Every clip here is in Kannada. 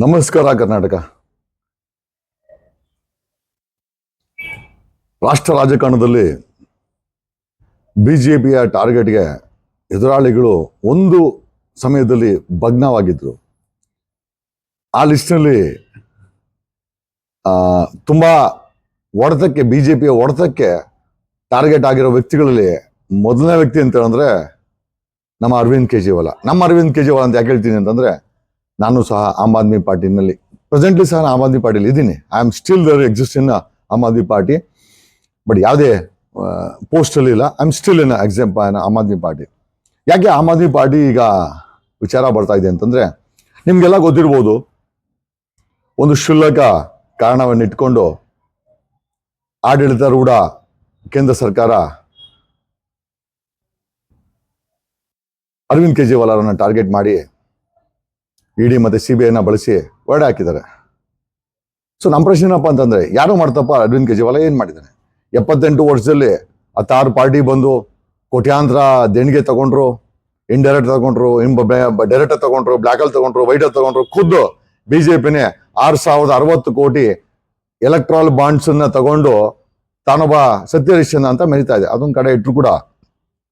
ನಮಸ್ಕಾರ ಕರ್ನಾಟಕ. ರಾಷ್ಟ್ರ ರಾಜಕಾರಣದಲ್ಲಿ ಬಿಜೆಪಿಯ ಟಾರ್ಗೆಟ್ಗೆ ಎದುರಾಳಿಗಳು ಒಂದು ಸಮಯದಲ್ಲಿ ಭಗ್ನವಾಗಿದ್ದರು ಆ ಲಿಸ್ಟ್ನಲ್ಲಿ ತುಂಬ ಒಡೆತಕ್ಕೆ ಬಿ ಜೆ ಪಿಯ ಒಡೆತಕ್ಕೆ ಟಾರ್ಗೆಟ್ ಆಗಿರೋ ವ್ಯಕ್ತಿಗಳಲ್ಲಿ ಮೊದಲನೇ ವ್ಯಕ್ತಿ ಅಂತ ನಮ್ಮ ಅರವಿಂದ್ ಕೇಜ್ರಿವಾಲ. ನಮ್ಮ ಅರವಿಂದ್ ಕೇಜ್ರಿವಾಲ್ ಅಂತ ಯಾಕೆ ಹೇಳ್ತೀನಿ ಅಂತಂದ್ರೆ ನಾನು ಸಹ ಆಮ್ ಆದ್ಮಿ ಪಾರ್ಟಿನಲ್ಲಿ ಪ್ರೆಸೆಂಟ್ಲಿ ಸಹ ಆಮ್ ಆದ್ಮಿ ಪಾರ್ಟಿಲಿ ಇದ್ದೀನಿ. I am still there exist in Aam Aadmi Party but ಯಾವುದೇ ಪೋಸ್ಟಲ್ಲಿ ಇಲ್ಲ. I am still in exam Aam Aadmi Party. ಯಾಕೆ ಆಮ್ ಆದ್ಮಿ ಪಾರ್ಟಿ ಈಗ ವಿಚಾರ ಬರ್ತಾ ಇದೆ ಅಂತಂದ್ರೆ, ನಿಮ್ಗೆಲ್ಲ ಗೊತ್ತಿರ್ಬೋದು, ಒಂದು ಕ್ಷುಲ್ಲಕ ಕಾರಣವನ್ನು ಇಟ್ಕೊಂಡು ಆಡಳಿತಾರೂಢ ಕೇಂದ್ರ ಸರ್ಕಾರ ಅರವಿಂದ್ ಕೇಜ್ರಿವಾಲ್ ಅವರನ್ನು ಟಾರ್ಗೆಟ್ ಮಾಡಿ ಇಡಿ ಮತ್ತೆ ಸಿ ಬಿ ಐನ ಬಳಸಿ ಹೊರಡೆ ಹಾಕಿದ್ದಾರೆ. ಸೊ ನಮ್ಮ ಪ್ರಶ್ನೆ ಏನಪ್ಪ ಅಂತಂದ್ರೆ, ಯಾರು ಮಾಡ್ತಪ್ಪ ಅರವಿಂದ್ ಕೇಜ್ರಿವಾಲ ಏನ್ ಮಾಡಿದ್ದಾನೆ? ಎಪ್ಪತ್ತೆಂಟು ವರ್ಷದಲ್ಲಿ ಹತ್ತಾರು ಪಾರ್ಟಿ ಬಂದು ಕೋಟ್ಯಾಂತರ ದೇಣಿಗೆ ತಗೊಂಡ್ರು ಇಂಡೈರೆಕ್ಟ್ ತಗೊಂಡ್ರು ಡೈರೆಕ್ಟ್ ತಗೊಂಡ್ರು ಬ್ಲ್ಯಾಕಲ್ ತಗೊಂಡ್ರು ವೈಟ್ ತಗೊಂಡ್ರು, ಖುದ್ದು ಬಿಜೆಪಿನೇ ಆರ್ ಸಾವಿರದ ಅರವತ್ತು ಕೋಟಿ ಎಲೆಕ್ಟ್ರಾಲ್ ಬಾಂಡ್ಸ್ ಅನ್ನ ತಗೊಂಡು ತಾನೊಬ್ಬ ಸತ್ಯರಿಶ್ಚಂದ್ರ ಅಂತ ಮೆರಿತಾ ಇದೆ. ಅದೊಂದ್ ಕಡೆ ಇಟ್ರು ಕೂಡ.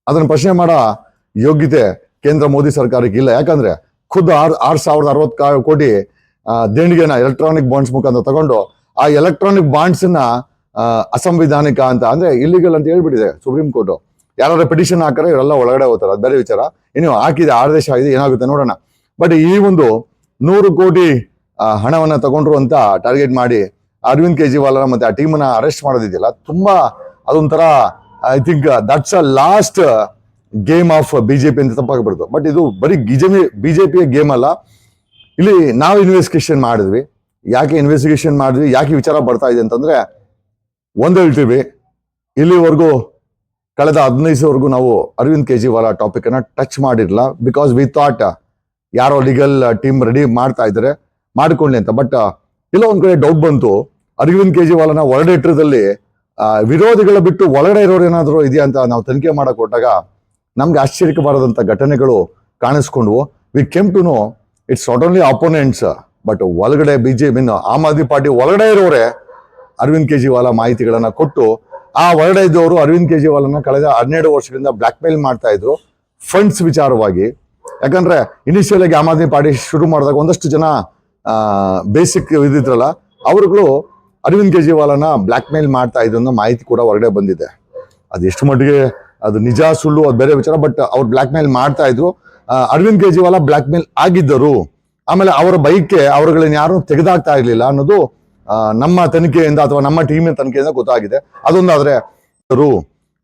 ಅದನ್ನ ಪ್ರಶ್ನೆ ಮಾಡೋ ಯೋಗ್ಯತೆ ಕೇಂದ್ರ ಮೋದಿ ಸರ್ಕಾರಕ್ಕೆ ಇಲ್ಲ. ಯಾಕಂದ್ರೆ ಖುದ್ದು ಆರು ಆರು ಸಾವಿರದ ಅರವತ್ ಕೋಟಿ ದೇಣಿಗೆನ ಎಲೆಕ್ಟ್ರಾನಿಕ್ ಬಾಂಡ್ಸ್ ಮುಖಾಂತರ ತಗೊಂಡು ಆ ಎಲೆಕ್ಟ್ರಾನಿಕ್ ಬಾಂಡ್ಸ್ನ ಅಸಂವಿಧಾನಿಕ ಅಂತ, ಅಂದ್ರೆ ಇಲ್ಲಿಗಲ್ ಅಂತ ಹೇಳ್ಬಿಟ್ಟಿದೆ ಸುಪ್ರೀಂ ಕೋರ್ಟ್ ಯಾರಾದ್ರೂ ಪಿಟಿಷನ್ ಹಾಕಿದ್ರೆ ಇವರೆಲ್ಲ ಒಳಗಡೆ ಹೋಗ್ತಾರೆ. ಬೇರೆ ವಿಚಾರ. ಇನ್ನು ಹಾಕಿದೆ ಆದೇಶ ಆಗಿದೆ ಏನಾಗುತ್ತೆ ನೋಡೋಣ. ಬಟ್ ಈ ಒಂದು ನೂರು ಕೋಟಿ ಹಣವನ್ನು ಹಣವನ್ನ ತಗೊಂಡ್ರು ಅಂತ ಟಾರ್ಗೆಟ್ ಮಾಡಿ ಅರವಿಂದ್ ಕೇಜ್ರಿವಾಲ್ ಮತ್ತೆ ಆ ಟೀಮನ್ನ ಅರೆಸ್ಟ್ ಮಾಡೋದಿದೆಯಲ್ಲ? ತುಂಬಾ ಅದೊಂಥರ I think that's a lost game of BJP ಅಂತ ತಪ್ಪಾಗಬಾರ್ದು ಬಟ್ ಇದು ಬರೀ ಬಿಜೆಪಿಯ ಗೇಮ್ ಅಲ್ಲ. ಇಲ್ಲಿ ನಾವು ಇನ್ವೆಸ್ಟಿಗೇಷನ್ ಮಾಡಿದ್ವಿ. ಯಾಕೆ ಇನ್ವೆಸ್ಟಿಗೇಷನ್ ಮಾಡಿದ್ವಿ? ಯಾಕೆ ವಿಚಾರ ಬರ್ತಾ ಇದೆ ಅಂತಂದ್ರೆ ಒಂದ್ ಹೇಳ್ತೀವಿ. ಇಲ್ಲಿವರೆಗೂ ಕಳೆದ ಹದಿನೈದವರೆಗೂ ನಾವು ಅರವಿಂದ್ ಕೇಜ್ರಿವಾಲ್ ಟಾಪಿಕ್ ಅನ್ನ ಟಚ್ ಮಾಡಿರಲ್ಲ ಬಿಕಾಸ್ ವಿ ಥಾಟ್ ಯಾರೋ ಲೀಗಲ್ ಟೀಮ್ ರೆಡಿ ಮಾಡ್ತಾ ಇದ್ದಾರೆ. ಮಾಡ್ಕೊಳ್ಳಿ ಅಂತ. ಬಟ್ ಇಲ್ಲ ಒಂದ್ ಕಡೆ ಡೌಟ್ ಬಂತು. ಅರವಿಂದ್ ಕೇಜ್ರಿವಾಲನ ಇಟ್ಟರದಲ್ಲಿ ವಿರೋಧಿಗಳ ಬಿಟ್ಟು ಒಳಗಡೆ ಇರೋರು ಏನಾದರೂ ಇದೆಯಾ ಅಂತ ನಾವು ತನಿಖೆ ಮಾಡಕ್ ಕೊಟ್ಟಾಗ ನಮ್ಗೆ ಆಶ್ಚರ್ಯಕ್ಕೆ ಘಟನೆಗಳು ಕಾಣಿಸ್ಕೊಂಡ್ವು. We came to know it's not only opponents but ಒಳಗಡೆ ಬಿಜೆಪಿ ಆಮ್ ಆದ್ಮಿ ಪಾರ್ಟಿ ಒಳಗಡೆ ಇರೋರೆ ಅರವಿಂದ್ ಕೇಜ್ರಿವಾಲ ಮಾಹಿತಿಗಳನ್ನು ಕೊಟ್ಟು, ಆ ಒಳಗಡೆ ಇದ್ದವರು ಅರವಿಂದ್ ಕೇಜ್ರಿವಾಲ್ನ ಕಳೆದ ಹನ್ನೆರಡು ವರ್ಷಗಳಿಂದ ಬ್ಲಾಕ್ ಮೇಲ್ ಮಾಡ್ತಾ ಇದ್ರು ಫಂಡ್ಸ್ ವಿಚಾರವಾಗಿ. ಯಾಕಂದ್ರೆ ಇನಿಷಿಯಲ್ ಆಗಿ ಆಮ್ ಆದ್ಮಿ ಪಾರ್ಟಿ ಶುರು ಮಾಡಿದಾಗ ಒಂದಷ್ಟು ಜನ ಬೇಸಿಕ್ ಇದಿದ್ರಲ್ಲ ಅವರುಗಳು ಅರವಿಂದ್ ಕೇಜ್ರಿವಾಲನ ಬ್ಲಾಕ್ ಮೇಲ್ ಮಾಡ್ತಾ ಇದ್ರು ಅನ್ನೋ ಮಾಹಿತಿ ಕೂಡ ಹೊರಗಡೆ ಬಂದಿದೆ. ಅದೆಷ್ಟು ಮಟ್ಟಿಗೆ ಅದು ನಿಜ ಸುಳ್ಳು ಅದು ಬೇರೆ ವಿಚಾರ ಬಟ್ ಅವ್ರು ಬ್ಲ್ಯಾಕ್ ಮೇಲ್ ಮಾಡ್ತಾ ಇದ್ರು. ಅರವಿಂದ್ ಕೇಜ್ರಿವಾಲ ಬ್ಲ್ಯಾಕ್ ಮೇಲ್ ಆಗಿದ್ದರು. ಆಮೇಲೆ ಅವರ ಬೈಕ್ಗೆ ಅವರುಗಳನ್ನ ಯಾರು ತೆಗೆದಾಕ್ತಾ ಇರ್ಲಿಲ್ಲ ಅನ್ನೋದು ನಮ್ಮ ತನಿಖೆಯಿಂದ ಅಥವಾ ನಮ್ಮ ಟೀಮಿನ ತನಿಖೆಯಿಂದ ಗೊತ್ತಾಗಿದೆ. ಅದೊಂದಾದ್ರೆ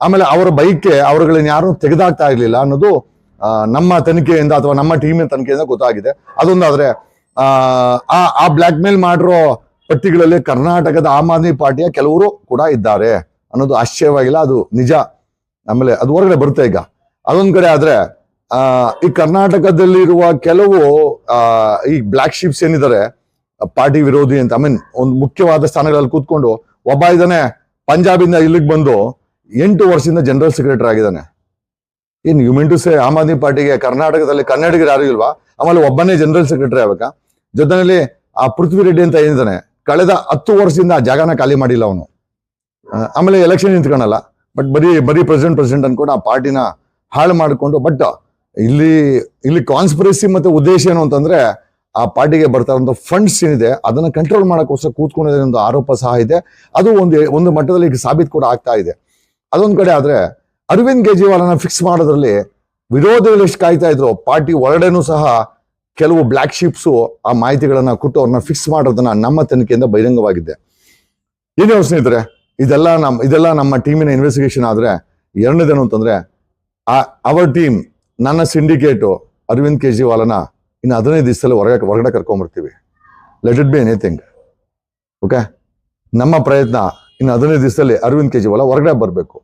ಆಮೇಲೆ ಅವರ ಬೈಕ್ಗೆ ಅವರುಗಳನ್ನ ಯಾರು ತೆಗೆದಾಕ್ತಾ ಇರ್ಲಿಲ್ಲ ಅನ್ನೋದು ನಮ್ಮ ತನಿಖೆಯಿಂದ ಅಥವಾ ನಮ್ಮ ಟೀಮಿನ ತನಿಖೆಯಿಂದ ಗೊತ್ತಾಗಿದೆ. ಅದೊಂದಾದ್ರೆ ಆ, ಆ ಬ್ಲಾಕ್ ಮೇಲ್ ಮಾಡಿರೋ ಪಟ್ಟಿಗಳಲ್ಲಿ ಕರ್ನಾಟಕದ ಆಮ್ ಆದ್ಮಿ ಪಾರ್ಟಿಯ ಕೆಲವರು ಕೂಡ ಇದ್ದಾರೆ ಅನ್ನೋದು ಆಶ್ಚರ್ಯವಾಗಿಲ್ಲ. ಅದು ನಿಜ. ಆಮೇಲೆ ಅದು ಹೊರಗಡೆ ಬರುತ್ತೆ ಈಗ. ಅದೊಂದ್ ಕಡೆ ಆದ್ರೆ, ಆ, ಈ ಕರ್ನಾಟಕದಲ್ಲಿರುವ ಕೆಲವು ಈ ಬ್ಲಾಕ್ ಶಿಪ್ಸ್ ಏನಿದ್ದಾರೆ ಪಾರ್ಟಿ ವಿರೋಧಿ ಅಂತ ಐ ಮೀನ್ ಒಂದು ಮುಖ್ಯವಾದ ಸ್ಥಾನಗಳಲ್ಲಿ ಕೂತ್ಕೊಂಡು, ಒಬ್ಬ ಇದ್ದಾನೆ ಪಂಜಾಬಿಂದ ಇಲ್ಲಿಗೆ ಬಂದು ಎಂಟು ವರ್ಷದಿಂದ ಜನರಲ್ ಸೆಕ್ರೆಟರಿ ಆಗಿದ್ದಾನೆ mean to say Aam Aadmi ಪಾರ್ಟಿಗೆ, ಕರ್ನಾಟಕದಲ್ಲಿ ಕನ್ನಡಿಗರು ಯಾರು ಇಲ್ವಾ, ಆಮೇಲೆ ಒಬ್ಬನೇ ಜನರಲ್ ಸೆಕ್ರೆಟರಿ ಆಗ್ಬೇಕಾ? ಜೊತೆನಲ್ಲಿ, ಆ ಪೃಥ್ವಿ ರೆಡ್ಡಿ ಅಂತ ಏನಿದ್ದಾನೆ ಕಳೆದ ಹತ್ತು ವರ್ಷದಿಂದ ಆ ಜಾಗನ ಖಾಲಿ ಮಾಡಿಲ್ಲ ಅವನು. ಆಮೇಲೆ ಎಲೆಕ್ಷನ್ ನಿಂತ್ಕೊಳಲ್ಲ ಬಟ್ ಬರೀ ಬರೀ ಪ್ರೆಸಿಡೆಂಟ್ ಪ್ರೆಸಿಡೆಂಟ್ ಅನ್ಕೊಂಡು ಆ ಪಾರ್ಟಿನ ಹಾಳು ಮಾಡಿಕೊಂಡು ಬಟ್ ಇಲ್ಲಿ ಇಲ್ಲಿ ಕಾನ್ಸ್ಪಿರಸಿ ಮತ್ತೆ ಉದ್ದೇಶ ಏನು ಅಂತಂದ್ರೆ ಆ ಪಾರ್ಟಿಗೆ ಬರ್ತಾ ಇರೋ ಫಂಡ್ಸ್ ಏನಿದೆ, ಅದನ್ನ ಕಂಟ್ರೋಲ್ ಮಾಡೋಕ್ಕೋಸ್ಕರ ಕೂತ್ಕೊಂಡಿದೆ ಒಂದು ಆರೋಪ ಸಹ ಇದೆ. ಅದು ಒಂದು ಒಂದು ಮಟ್ಟದಲ್ಲಿ ಈಗ ಸಾಬೀತು ಕೂಡ ಆಗ್ತಾ ಇದೆ. ಅದೊಂದು ಕಡೆ ಆದ್ರೆ ಅರವಿಂದ್ ಕೇಜ್ರಿವಾಲ್ನ ಫಿಕ್ಸ್ ಮಾಡೋದ್ರಲ್ಲಿ ವಿರೋಧಿಗಳು ಎಷ್ಟು ಕಾಯ್ತಾ ಇದ್ರು, ಪಾರ್ಟಿ ಹೊರಗಡೆನೂ ಸಹ ಕೆಲವು ಬ್ಲಾಕ್ ಶಿಪ್ಸು ಆ ಮಾಹಿತಿಗಳನ್ನ ಕೊಟ್ಟು ಅವ್ರನ್ನ ಫಿಕ್ಸ್ ಮಾಡೋದನ್ನ ನಮ್ಮ ತನಿಖೆಯಿಂದ ಬಹಿರಂಗವಾಗಿದೆ. ಏನೇ ಸ್ನೇಹಿತರೆ ಇದೆಲ್ಲ ನಮ್ಮ ಇದೆಲ್ಲ ನಮ್ಮ ಟೀಮಿನ ಇನ್ವೆಸ್ಟಿಗೇಷನ್ ಆದ್ರೆ ಎರಡನೇದೇನು ಅಂತಂದ್ರೆ ಅವರ್ ಟೀಮ್ ನನ್ನ ಸಿಂಡಿಕೇಟು ಅರವಿಂದ್ ಕೇಜ್ರಿವಾಲನ ಇನ್ನು ಹದಿನೈದು ದಿವಸದಲ್ಲಿ ಹೊರಗಡೆ ಹೊರಗಡೆ ಕರ್ಕೊಂಬರ್ತೀವಿ. Let it be anything okay ನಮ್ಮ ಪ್ರಯತ್ನ ಇನ್ನು ಹದಿನೈದು ದಿವಸದಲ್ಲಿ ಅರವಿಂದ್ ಕೇಜ್ರಿವಾಲ ಹೊರಗಡೆ ಬರಬೇಕು.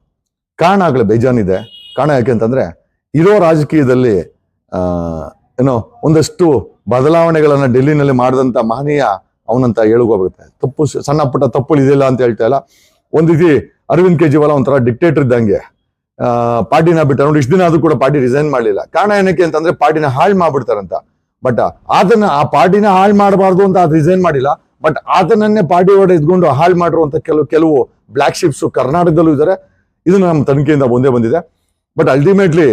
ಕಾರಣ ಆಗಲೇ ಬೇಜಾನಿದೆ. ಕಾರಣ ಯಾಕೆ ಅಂತಂದ್ರೆ ಇರೋ ರಾಜಕೀಯದಲ್ಲಿ, ಆ, ಏನೋ ಒಂದಷ್ಟು ಬದಲಾವಣೆಗಳನ್ನು ಡೆಲ್ಲಿನಲ್ಲಿ ಮಾಡಿದಂಥ ಮಹನೀಯ ಅವನಂತ ಹೇಳುಗೋಗುತ್ತೆ ತಪ್ಪು, ಸಣ್ಣ ಪುಟ್ಟ ತಪ್ಪುಗಳು ಇದೆಯಲ್ಲ ಅಂತ ಹೇಳ್ತಾ ಇಲ್ಲ. ಒಂದ್ ರೀತಿ ಅರವಿಂದ್ ಕೇಜ್ರಿವಾಲ ಒಂಥರ ಡಿಕ್ಟೇಟರ್ ಇದ್ದಂಗೆ. ಪಾರ್ಟಿನ ಬಿಟ್ಟ ನೋಡಿ, ಇಷ್ಟು ದಿನ ಆದ್ರೂ ಕೂಡ ಪಾರ್ಟಿ ರಿಸೈನ್ ಮಾಡಲಿಲ್ಲ. ಕಾರಣ ಏನಕ್ಕೆ ಅಂತಂದ್ರೆ ಪಾರ್ಟಿನ ಹಾಳು ಮಾಡ್ಬಿಡ್ತಾರಂತ. ಬಟ್ ಆತನ, ಆ ಪಾರ್ಟಿನ ಹಾಳು ಮಾಡಬಾರ್ದು ಅಂತ ಅದು ರಿಸೈನ್ ಮಾಡಿಲ್ಲ. ಬಟ್ ಆತನನ್ನೇ ಪಾರ್ಟಿ ಒಡೆ ಇದ್ಕೊಂಡು ಹಾಳು ಮಾಡಿರುವಂತ ಕೆಲವು ಕೆಲವು ಬ್ಲಾಕ್ ಶಿಪ್ಸ್ ಕರ್ನಾಟಕದಲ್ಲೂ ಇದ್ದಾರೆ ಇದು ನಮ್ಮ ತನಿಖೆಯಿಂದ ಮುಂದೆ ಬಂದಿದೆ. ಬಟ್ ಅಲ್ಟಿಮೇಟ್ಲಿ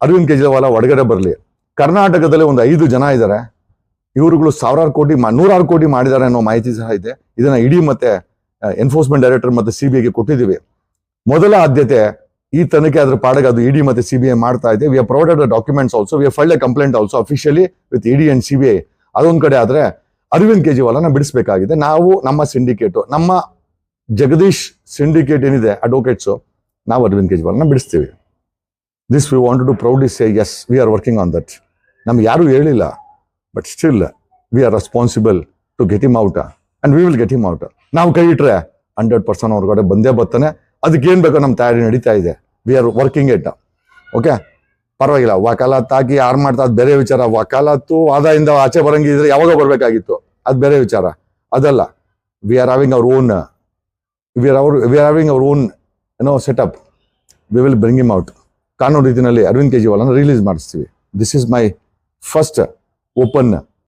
ಅರವಿಂದ್ ಕೇಜ್ರಿವಾಲ ಹೊರಗಡೆ ಬರಲಿ. ಕರ್ನಾಟಕದಲ್ಲಿ ಒಂದು ಐದು ಜನ ಇದ್ದಾರೆ ಇವರುಗಳು ಸಾವಿರಾರು ಕೋಟಿ ನೂರಾರು ಕೋಟಿ ಮಾಡಿದ್ದಾರೆ ಅನ್ನೋ ಮಾಹಿತಿ ಸಹ ಇದೆ. ಇದನ್ನ ಇಡೀ ಮತ್ತೆ ಎನ್ಫೋರ್ಸ್ಮೆಂಟ್ ಡೈರೆಕ್ಟರ್ ಮತ್ತೆ ಸಿಬಿಐಗೆ ಕೊಟ್ಟಿದ್ದೀವಿ. ಮೊದಲ ಆದ್ಯತೆ ಈ ತನಿಖೆ ಅದ್ರ ಪಾಡಗ ಅದು ಇಡಿ ಮತ್ತೆ ಸಿಬಿಐ ಮಾಡ್ತಾ ಇದೆ. We provided documents also we filed a complaint also officially with ED and I ಅದೊಂದ್ ಕಡೆ ಆದ್ರೆ ಅರವಿಂದ್ ಕೇಜ್ರಿವಾಲನ ಬಿಡಿಸಬೇಕಾಗಿದೆ. ನಾವು ನಮ್ಮ ಸಿಂಡಿಕೇಟು ನಮ್ಮ ಜಗದೀಶ್ ಸಿಂಡಿಕೇಟ್ ಏನಿದೆ ಅಡ್ವೊಕೇಟ್ಸು ನಾವು ಅರವಿಂದ್ ಕೇಜ್ರಿವಾಲ್ನ ಬಿಡಿಸ್ತೀವಿ. This we want to proudly say yes we are working on that ನಮ್ಗೆ ಯಾರೂ ಹೇಳಿಲ್ಲ but still we are responsible to get him out and we will get him out ನಾವು ಕೈ ಇಟ್ರೆ ಹಂಡ್ರೆಡ್ ಪರ್ಸೆಂಟ್ ಹೊರಗಡೆ ಬಂದೇ ಬರ್ತಾನೆ. ಅದಕ್ಕೆ ಏನ್ ಬೇಕೋ ನಮ್ಮ ತಯಾರಿ ನಡೀತಾ ಇದೆ. We are working it okay ಪರವಾಗಿಲ್ಲ. ವಕಾಲತ್ ಹಾಕಿ ಯಾರು ಮಾಡ್ತಾ ಅದು ಬೇರೆ ವಿಚಾರ. ವಕಾಲತ್ತು ಆದಾಯಿಂದ ಆಚೆ ಬರಂಗಿದ್ರೆ ಯಾವಾಗ ಬರಬೇಕಾಗಿತ್ತು? ಅದು ಬೇರೆ ವಿಚಾರ. ಅದಲ್ಲ. We are having our own we are our we are having our own ಏನೋ setup we will bring him out ಕಾನೂನು ರೀತಿಯಲ್ಲಿ ಅರವಿಂದ್ ಕೇಜ್ರಿವಾಲ್ನ ರಿಲೀಸ್ ಮಾಡಿಸ್ತೀವಿ. This is my first open